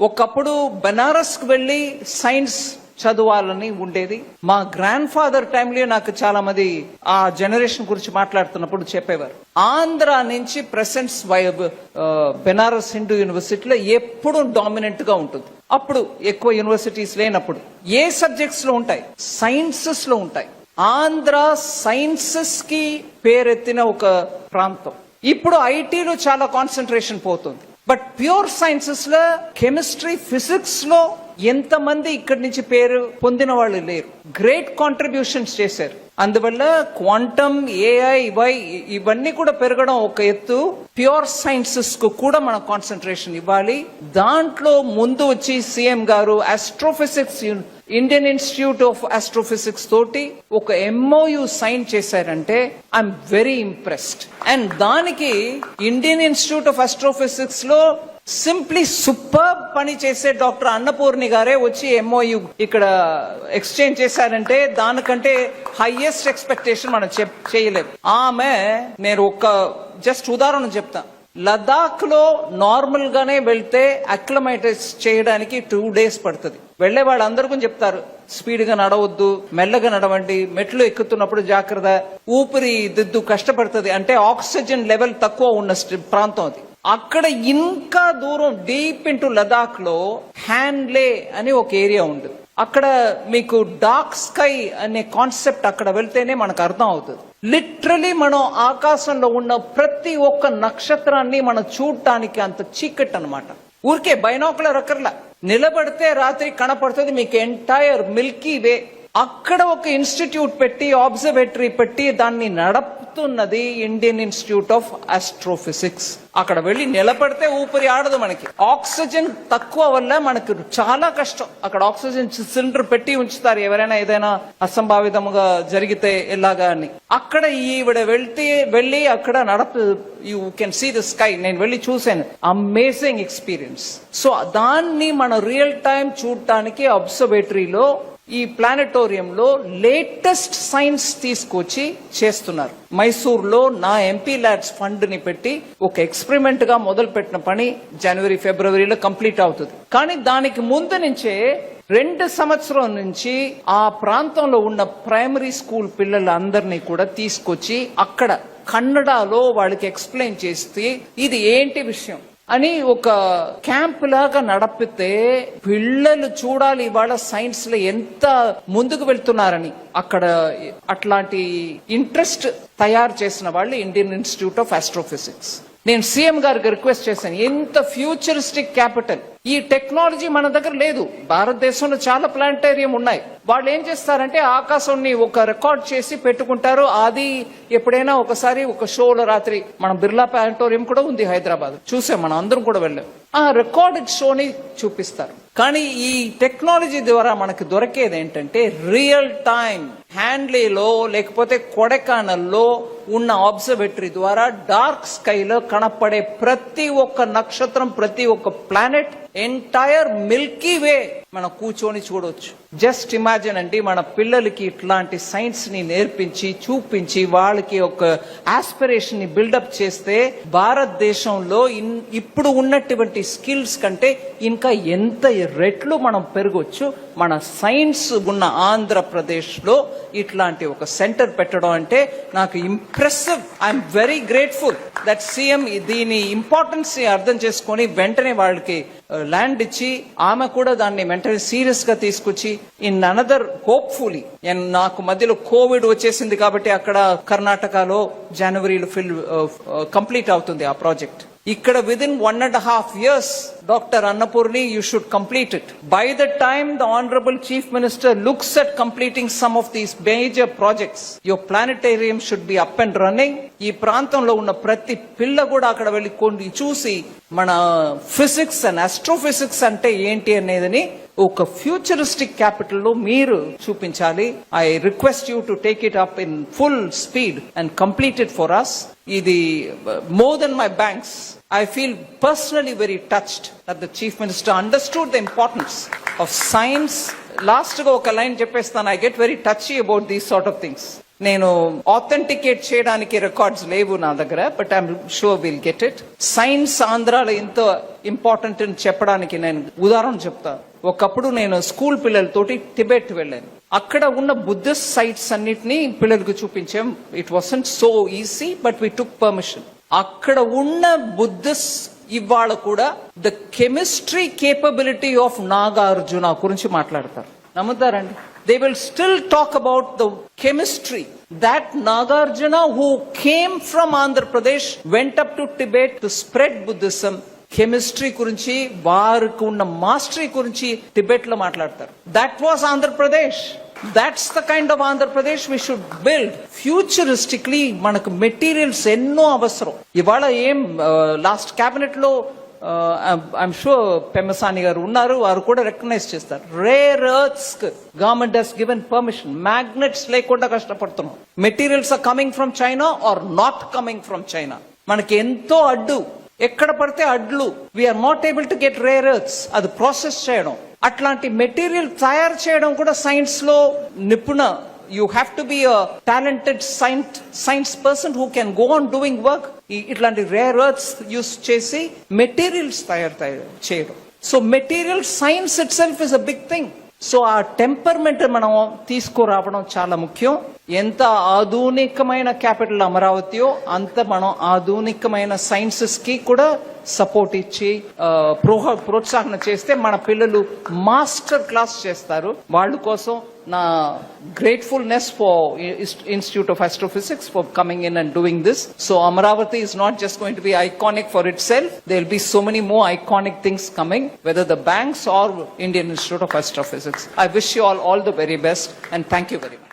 ఒకప్పుడు బెనారస్కి వెళ్ళి సైన్స్ చదవాలని ఉండేది. మా గ్రాండ్ ఫాదర్ టైంలో నాకు చాలా మంది ఆ జనరేషన్ గురించి మాట్లాడుతున్నప్పుడు చెప్పేవారు. ఆంధ్ర నుంచి ప్రెసెంట్స్ బెనారస్ హిందూ యూనివర్సిటీలో ఎప్పుడు డామినెంట్గా ఉంటుంది. అప్పుడు ఎక్కువ యూనివర్సిటీస్ లేనప్పుడు. ఏ సబ్జెక్ట్స్లో ఉంటాయి? సైన్సెస్లో ఉంటాయి. ఆంధ్ర సైన్సెస్కి పేరెత్తిన ఒక ప్రాంతం. ఇప్పుడు ఐటీలో చాలా కాన్సన్ట్రేషన్ పోతుంది. బట్ ప్యూర్ సైన్సెస్లో కెమిస్ట్రీ ఫిజిక్స్లో ఎంతమంది ఇక్కడి నుంచి పేరు పొందిన వాళ్ళు లేరు. గ్రేట్ కాంట్రిబ్యూషన్స్ చేశారు. అందువల్ల క్వాంటమ్ ఏఐ వై ఇవన్నీ కూడా పెరగడం ఒక ఎత్తు. ప్యూర్ సైన్సెస్కు కూడా మనం కాన్సన్ట్రేషన్ ఇవ్వాలి. దాంట్లో ముందు వచ్చి సీఎం గారు astrophysics Indian Institute of Astrophysics తోటి ఒక ఎంఓయు సైన్ చేశారంటే ఐఎమ్ వెరీ ఇంప్రెస్డ్ అండ్ దానికి ఇండియన్ ఇన్స్టిట్యూట్ ఆఫ్ ఆస్ట్రోఫిజిక్స్లో సింప్లీ సూపర్ పని చేసే డాక్టర్ అన్నపూర్ణి గారే వచ్చి ఎంఓయు ఇక్కడ ఎక్స్చేంజ్ చేశారంటే దానికంటే హైయెస్ట్ ఎక్స్పెక్టేషన్ మనం చెప్ చేయలేము ఆమె నేను ఒక జస్ట్ ఉదాహరణ చెప్తాను లదాఖ్లో నార్మల్ గానే వెళ్తే అక్లమైటైజ్ చేయడానికి టూ డేస్ పడుతుంది. వెళ్ళే వాళ్ళందరూ చెప్తారు స్పీడ్గా నడవద్దు మెల్లగా నడవండి మెట్లు ఎక్కుతున్నప్పుడు జాగ్రత్త ఊపిరి దిద్దు కష్టపడుతుంది. అంటే ఆక్సిజన్ లెవెల్ తక్కువ ఉన్న ప్రాంతం అది. అక్కడ ఇంకా దూరం డీప్ ఇంటూ లదాఖ్లో హ్యాండ్లే అని ఒక ఏరియా ఉంది. అక్కడ మీకు డార్క్ స్కై అనే కాన్సెప్ట్ అక్కడ వెళ్తేనే మనకు అర్థం అవుతుంది. లిటరలీ మనం ఆకాశంలో ఉన్న ప్రతి ఒక్క నక్షత్రాన్ని మనం చూడటానికి అంత చీకట్ అన్నమాట. ఊరికే బైనాకులర్ అక్కర్లా. నిలబడితే రాత్రి కనపడుతుంది మీకు ఎంటైర్ మిల్కీ వే అక్కడ ఒక ఇన్స్టిట్యూట్ పెట్టి ఆబ్జర్వేటరీ పెట్టి దాన్ని నడుపుతున్నది ఇండియన్ ఇన్స్టిట్యూట్ ఆఫ్ ఆస్ట్రోఫిజిక్స్ అక్కడ వెళ్ళి నిలబడితే ఊపిరి ఆడదు మనకి. ఆక్సిజన్ తక్కువ వల్ల మనకు చాలా కష్టం. అక్కడ ఆక్సిజన్ సిలిండర్ పెట్టి ఉంచుతారు. ఎవరైనా ఏదైనా అసంభావితముగా జరిగితే ఎలాగా అని. అక్కడ ఈవిడ వెళ్తే వెళ్ళి అక్కడ నడప you can see the sky నేను వెళ్ళి చూశాను. అమేజింగ్ ఎక్స్పీరియన్స్ సో దాన్ని మన రియల్ టైం చూడటానికి అబ్జర్వేటరీలో ఈ ప్లానటోరియంలో లేటెస్ట్ సైన్స్ తీసుకొచ్చి చేస్తున్నారు. మైసూర్లో నా ఎంపీ ల్యాబ్స్ ఫండ్ని పెట్టి ఒక ఎక్స్పెరిమెంట్గా మొదలు పెట్టిన పని జనవరి ఫిబ్రవరిలో కంప్లీట్ అవుతుంది. కానీ దానికి ముందు నుంచే రెండు సంవత్సరం నుంచి ఆ ప్రాంతంలో ఉన్న ప్రైమరీ స్కూల్ పిల్లలందరినీ కూడా తీసుకొచ్చి అక్కడ కన్నడలో వాళ్ళకి ఎక్స్ప్లెయిన్ చేస్తే ఇది ఏంటి విషయం? అని ఒక క్యాంప్ లాగా నడిపితే పిల్లలు చూడాలి ఇవాళ సైన్స్లో ఎంత ముందుకు వెళ్తున్నారని. అక్కడ అట్లాంటి ఇంట్రెస్ట్ తయారు చేసిన వాళ్ళు ఇండియన్ ఇన్స్టిట్యూట్ ఆఫ్ ఆస్ట్రోఫిజిక్స్. నేను సీఎం గారికి రిక్వెస్ట్ చేశాను ఎంత ఫ్యూచరిస్టిక్ క్యాపిటల్ ఈ టెక్నాలజీ మన దగ్గర లేదు. భారతదేశంలో చాలా ప్లానిటేరియం ఉన్నాయి. వాళ్ళు ఏం చేస్తారంటే ఆకాశాన్ని ఒక రికార్డ్ చేసి పెట్టుకుంటారు. అది ఎప్పుడైనా ఒకసారి ఒక షోలో రాత్రి మన బిర్లా ప్లానిటోరియం కూడా ఉంది హైదరాబాద్. చూసాం మనం అందరం కూడా వెళ్ళాం. ఆ రికార్డెడ్ షోని చూపిస్తారు. కానీ ఈ టెక్నాలజీ ద్వారా మనకు దొరికేది ఏంటంటే రియల్ టైం హ్యాండ్లీలో లేకపోతే కొడైకానల్లో ఉన్న ఆబ్జర్వేటరీ ద్వారా డార్క్ స్కైలో కనపడే ప్రతి ఒక్క నక్షత్రం ప్రతి ఒక్క ప్లానెట్ ఎంటైర్ మిల్కీ వే మనం కూర్చొని చూడవచ్చు జస్ట్ ఇమాజిన్ అండి మన పిల్లలకి ఇట్లాంటి సైన్స్ని నేర్పించి చూపించి వాళ్ళకి ఒక ఆస్పిరేషన్ని బిల్డప్ చేస్తే భారతదేశంలో ఇన్- ఇప్పుడు ఉన్నటువంటి స్కిల్స్ కంటే ఇంకా ఎంత రెట్లు మనం పెరగొచ్చు మన సైన్స్ ఉన్న ఆంధ్రప్రదేశ్లో ఇట్లాంటి ఒక సెంటర్ పెట్టడం అంటే నాకు impressive I'm very grateful that CM దీని ఇంపార్టెన్స్ అర్థం చేసుకొని వెంటనే వాళ్ళకి uh, ల్యాండ్ ఇచ్చి ఆమె కూడా దాన్ని వెంటనే సీరియస్గా తీసుకొచ్చి ఇన్ అనదర్ హోప్ఫుల్లీ. నాకు మధ్యలో కోవిడ్ వచ్చేసింది కాబట్టి అక్కడ కర్ణాటకలో జనవరిలో ఫిల్ కంప్లీట్ అవుతుంది ఆ ప్రాజెక్ట్. ఇక్కడ with in one and half years doctor Annapurni you should complete it by the time the honourable chief minister looks at completing some of these major projects your planetarium should be up and running ఈ ప్రాంతంలో ఉన్న ప్రతి పిల్ల కూడా అక్కడ వెళ్ళి కొన్ని చూసి మన ఫిజిక్స్ అండ్ ఆస్ట్రోఫిజిక్స్ అంటే ఏంటి అనేదని ఒక ఫ్యూచరిస్టిక్ క్యాపిటల్లో మీరు చూపించాలి. I request you to take it up in full speed and complete it for us ఇది more than my thanks I feel personally very touched that the chief minister understood the importance of science లాస్ట్గా ఒక line చెప్పేస్తాను. I get very touch about these sort of things నేను authenticate చేయడానికి records లేవు నా దగ్గర but I'm sure will get it science ఆంధ్రాలో ఎంతో ఇంపార్టెంట్ అని చెప్పడానికి నేను ఉదాహరణ చెప్తాను ఒకప్పుడు నేను స్కూల్ పిల్లలతోటి టిబెట్ వెళ్ళాను. అక్కడ ఉన్న బుద్ధిస్ట్ సైట్స్ అన్నిటినీ పిల్లలకు చూపించాం. It wasn't so easy but we took permission అక్కడ ఉన్న బుద్ధిస్ట్ ఇవాళ కూడా the chemistry capability of Nagarjuna గురించి మాట్లాడతారు. నమ్ముతారండి? They will still talk about the chemistry that Nagarjuna who came from Andhra Pradesh went to Tibet to spread Buddhism chemistry గురించి వారికి ఉన్న mastery గురించి టిబెట్లో మాట్లాడతారు that was Andhra Pradesh that's the kind of Andhra Pradesh we should build futuristically మనకు materials ఎన్నో అవసరం. ఇవాళ ఏం లాస్ట్ క్యాబినెట్లో ఐఎమ్ షూర్ పెమ్మసాని గారు ఉన్నారు వారు కూడా రికగ్నైజ్ చేస్తారు. Rare earths government has given permission magnets లేకుండా కష్టపడుతున్నాం. Materials are coming from China are not coming from China మనకి ఎంతో అడ్డు. ఎక్కడ పడితే అడ్లు. We're not able to get rare earths అది ప్రాసెస్ చేయడం. అట్లాంటి మెటీరియల్ తయారు చేయడం కూడా సైన్స్లో నిపుణ. You have to be a talented science science person who can go on doing work ఇట్లాంటి రేర్ ఎర్త్స్ యూస్ చేసి మెటీరియల్స్ తయారు తయారు చేయడం. So material science itself is a big thing so uh temperament మనం తీసుకురావడం చాలా ముఖ్యం. ఎంత ఆధునికమైన క్యాపిటల్ అమరావతియో అంత మనం ఆధునికమైన సైన్సెస్కి కూడా సపోర్ట్ ఇచ్చి ఆ, ప్రోహ ప్రోత్సాహన చేస్తే మన పిల్లలు మాస్టర్ క్లాస్ చేస్తారు. వాళ్ళ కోసం Now, gratefulness for Institute of Astrophysics for coming in and doing this. So Amaravati is not just going to be iconic for itself. There will be so many more iconic things coming, whether the banks or Indian Institute of Astrophysics. I wish you all all the very best and thank you very much.